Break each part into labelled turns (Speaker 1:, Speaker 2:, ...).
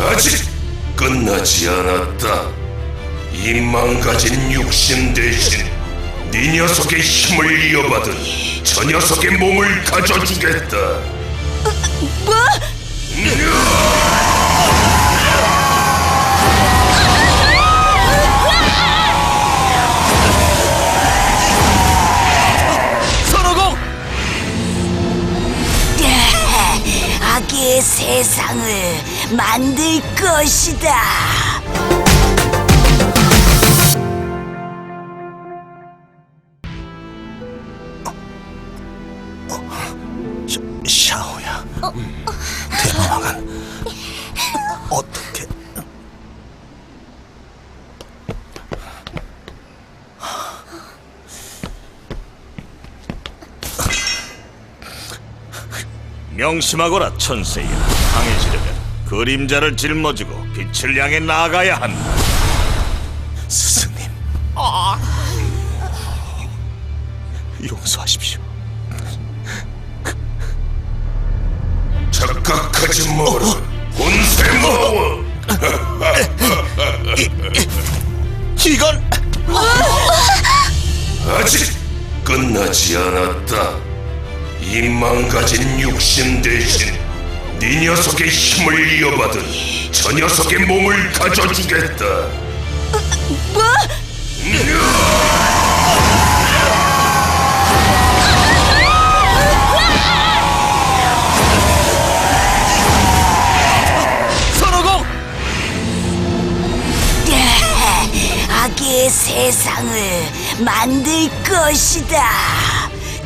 Speaker 1: 아직 끝나지 않았다. 이 망가진 육신 대신 네 녀석의 힘을 이어받은 저 녀석의 몸을 가져주겠다.
Speaker 2: 뭐?
Speaker 3: 선호공!
Speaker 2: 악의 세상을 만들 것이다.
Speaker 4: 샤, 샤오야. 대마왕은 어떻게?
Speaker 3: 명심하거라 천세야 강해지려면 그림자를 짊어지고 빛을 향해 나아가야 한다
Speaker 4: 스승님. 용서하십시오.
Speaker 1: 착각하지 마라. 혼세마워.
Speaker 4: 이건
Speaker 1: 아직 끝나지 않았다. 이 망가진 육신 대신 네 녀석의 힘을 이어받은 저 녀석의 몸을 가져주겠다.
Speaker 2: 뭐?
Speaker 3: 선호공!
Speaker 2: 악의 세상을 만들 것이다.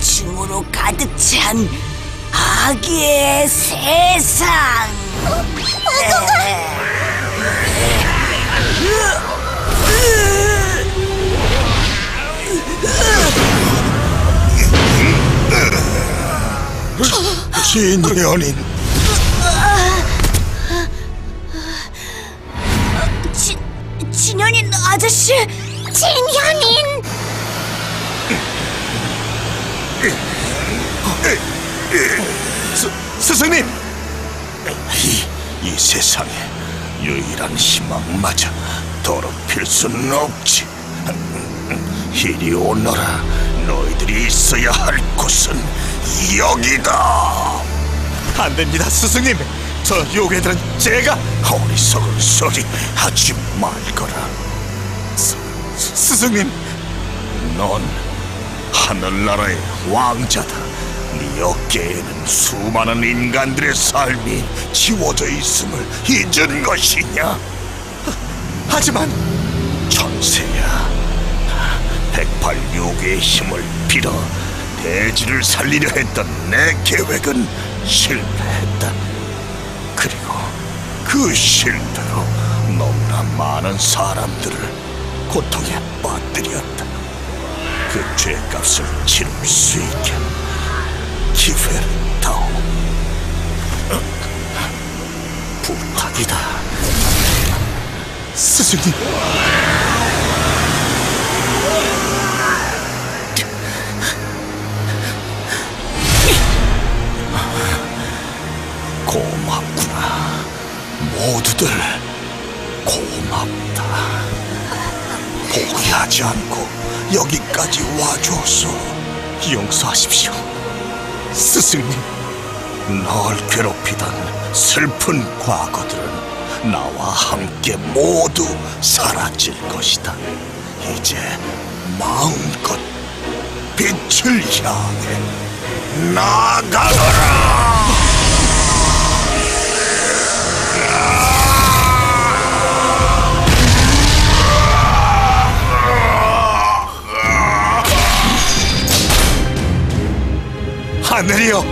Speaker 2: 중으로 가득 찬 악의 세상.
Speaker 4: 진연인
Speaker 2: 지, 진현인 아저씨. 진현인.
Speaker 4: 스, 스승님. 이, 이 세상에 유일한 희망마저 더럽힐 수는 없지. 이리 오너라. 너희들이 있어야 할 곳은 여기다.
Speaker 3: 안 됩니다 스승님 저 요괴들은 제가
Speaker 4: 어리석은 소리 하지 말거라. 스, 스승님, 넌 하늘나라의 왕자다. 네 어깨에는 수많은 인간들의 삶이 지워져 있음을 잊은 것이냐?
Speaker 3: 하 지만
Speaker 4: 천세야, 백팔육의 힘을 빌어 대지를 살리려 했던 내 계획은 실패했다. 그리고 그 실패로 너무나 많은 사람들을 고통에 빠뜨렸다. 그 죄값을 치를 수 있게 기회를 다오. 어, 부탁이다. 스승님. 고맙구나. 모두들 고맙다. 포기하지 않고 여기까지 와줘서 용서하십시오. 스승님, 널 괴롭히던 슬픈 과거들은 나와 함께 모두 사라질 것이다. 이제 마음껏 빛을 향해 나가거라!
Speaker 3: 하늘이여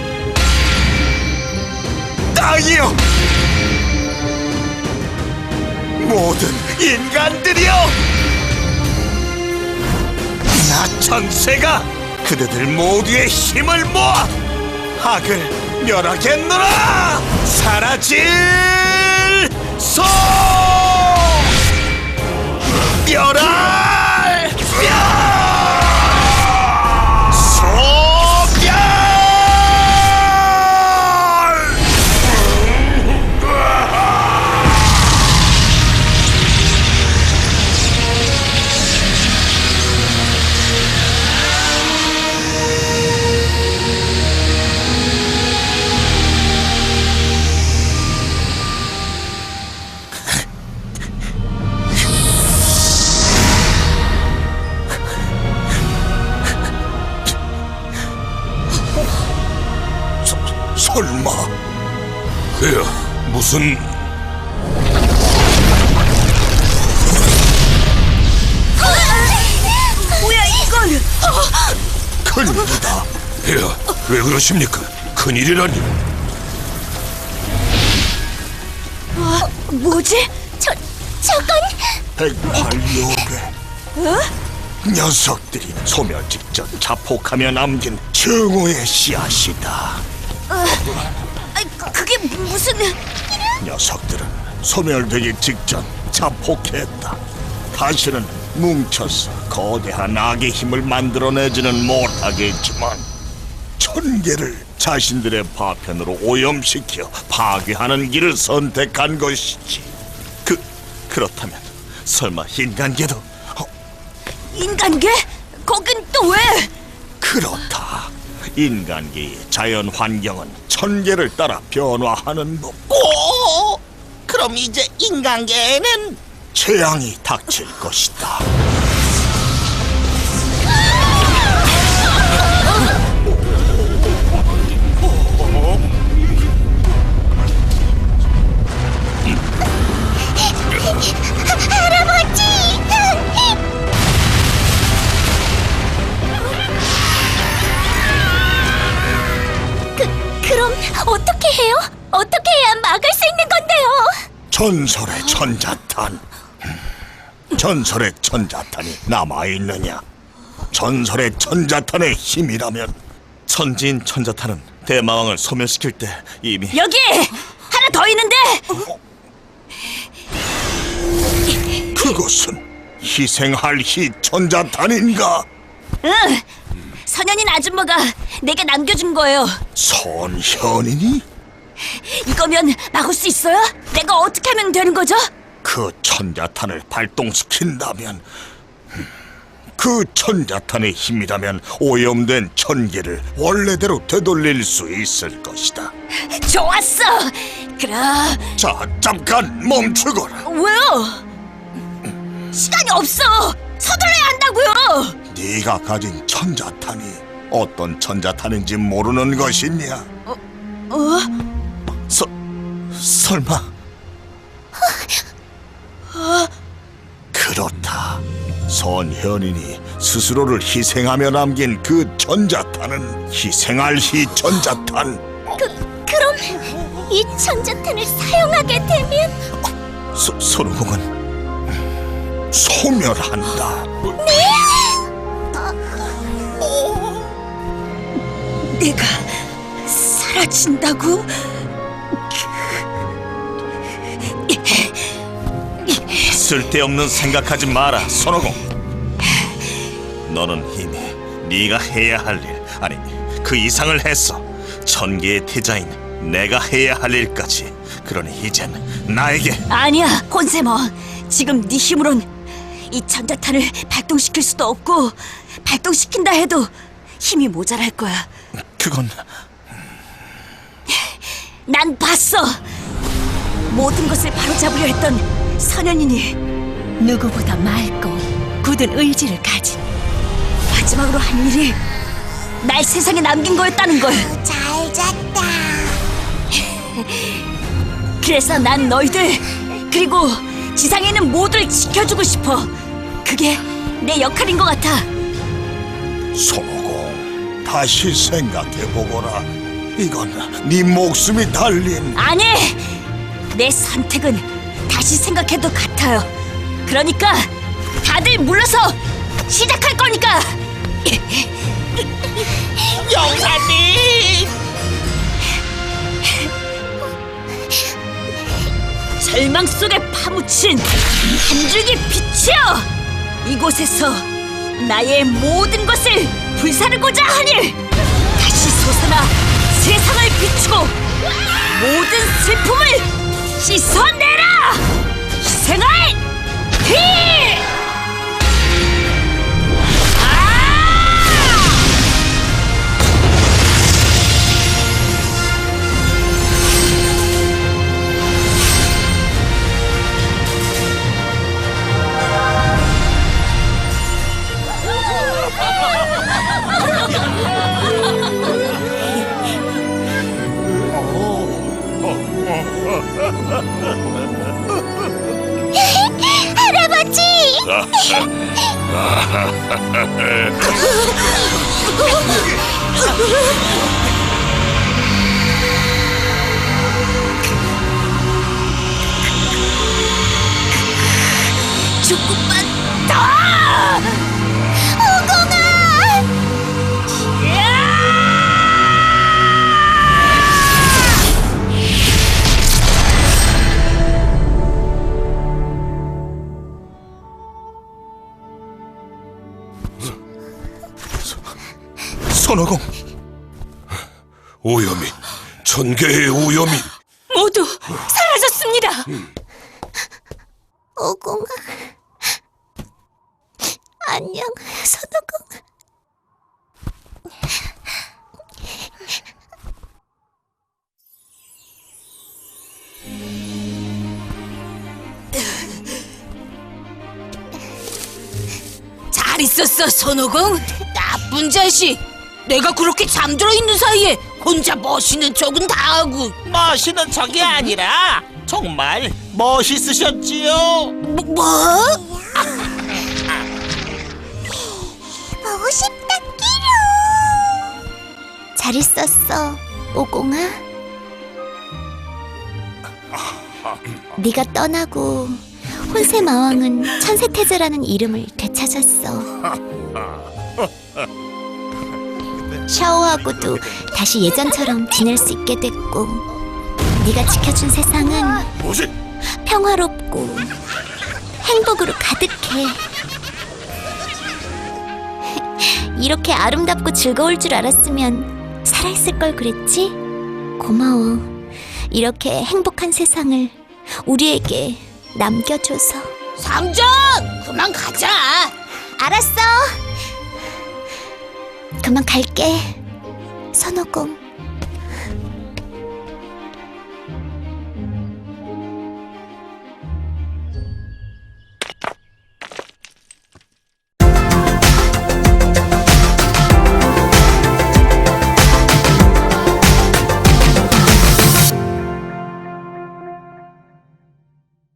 Speaker 3: 땅이여 모든 인간들이여 나 천세가 그대들 모두의 힘을 모아 악을 멸하겠노라. 사라질 소. 멸할 멸
Speaker 1: 무슨
Speaker 2: 뭐야 이건?
Speaker 4: 큰일이다.
Speaker 1: 폐하 왜 그러십니까? 큰일이라니
Speaker 2: 뭐지? 저 저건
Speaker 4: 백팔요괴. 녀석들이 소멸 직전 자폭하며 남긴 증오의 씨앗이다.
Speaker 2: 아이, 그게 무슨?
Speaker 4: 녀석들은 소멸되기 직전 자폭했다. 다시는 뭉쳐서 거대한 악의 힘을 만들어내지는 못하겠지만 천계를 자신들의 파편으로 오염시켜 파괴하는 길을 선택한 것이지.
Speaker 3: 그 그렇다면 설마 인간계도
Speaker 4: 어,
Speaker 2: 인간계? 거긴 또 왜?
Speaker 4: 그렇다. 인간계의 자연 환경은 천계를 따라 변화하는 법.
Speaker 5: 오! 그럼 이제 인간계에는
Speaker 4: 재앙이 닥칠 것이다.
Speaker 2: 그 그럼 어떻게 해요? 어떻게 해야 막을 수 있는 건데요?
Speaker 4: 전설의 천자탄. 음, 전설의 천자탄이 남아 있느냐? 전설의 천자탄의 힘이라면
Speaker 3: 천지인 천자탄은 대마왕을 소멸시킬 때 이미
Speaker 2: 여기 하나 더 있는데.
Speaker 4: 그것은 희생할 희 천자탄인가?
Speaker 2: 응. 선현인 아줌마가 내게 남겨준 거예요.
Speaker 4: 선현이니?
Speaker 2: 이거면 막을 수 있어요? 내가 어떻게 하면 되는 거죠?
Speaker 4: 그 천자탄을 발동시킨다면 음, 그 천자탄의 힘이라면 오염된 천계를 원래대로 되돌릴 수 있을 것이다.
Speaker 2: 좋았어. 그럼
Speaker 4: 자, 잠깐 멈추거라.
Speaker 2: 왜요? 시간이 없어. 서둘러야 한다고요.
Speaker 4: 네가 가진 천자탄이 어떤 천자탄인지 모르는 것이냐?
Speaker 3: 서, 설마
Speaker 4: 그렇다. 선현인이 스스로를 희생하며 남긴 그 천자탄은 희생할 희 천자탄.
Speaker 2: 그 그럼 이 천자탄을 사용하게 되면
Speaker 3: 소, 손오공은
Speaker 4: 소멸한다.
Speaker 2: 내가 사라진다고?
Speaker 3: 쓸데없는 생각하지 마라 손오공 너는 이미 네가 해야 할 일 아니 그 이상을 했어 천계의 태자인 내가 해야 할 일까지 그러니 이젠 나에게
Speaker 2: 아니야, 콘세머. 지금 네 힘으론 이 천자탄을 발동시킬 수도 없고 발동시킨다 해도 힘이 모자랄 거야.
Speaker 3: 그건
Speaker 2: 난 봤어. 모든 것을 바로잡으려 했던 선현인이 누구보다 맑고 굳은 의지를 가진 마지막으로 한 일이 날 세상에 남긴 거였다는 걸.
Speaker 6: 잘 잤다.
Speaker 2: 그래서 난 너희들 그리고 지상에 있는 모두를 지켜주고 싶어. 그게 내 역할인 것 같아.
Speaker 4: 손오공, 다시 생각해보거라. 이건 네 목숨이 달린
Speaker 2: 아니, 내 선택은 다시 생각해도 같아요. 그러니까 다들 물러서 시작할 거니까.
Speaker 5: 영사님!
Speaker 2: 절망 속에 파묻힌 한 줄기 빛이여! 이곳에서 나의 모든 것을 불사르고자 하니 다시 솟아나 세상을 비추고 모든 슬픔을 씻어내라! 희생할 피!
Speaker 7: 조금만 더!
Speaker 1: 선호공 오염이 천개의 오염이
Speaker 7: 모두 사라졌습니다.
Speaker 6: 오공아 안녕 선호공
Speaker 7: 잘 있었어, 손오공? 나쁜 자식! 내가 그렇게 잠들어 있는 사이에 혼자 멋있는 척은 다 하고
Speaker 4: 멋있는 척이 아니라 정말 멋있으셨지요.
Speaker 7: 뭐? 뭐?
Speaker 6: 보고 싶다 끼로 잘 있었어 오공아 네가 떠나고 혼세 마왕은 천세태자라는 이름을 되찾았어 샤오하고도 다시 예전처럼 지낼 수 있게 됐고 네가 지켜준 세상은
Speaker 1: 뭐지?
Speaker 6: 평화롭고 행복으로 가득해. 이렇게 아름답고 즐거울 줄 알았으면 살아있을 걸 그랬지? 고마워. 이렇게 행복한 세상을 우리에게 남겨줘서.
Speaker 7: 삼전! 그만 가자!
Speaker 6: 알았어. 그만 갈게. 선호공.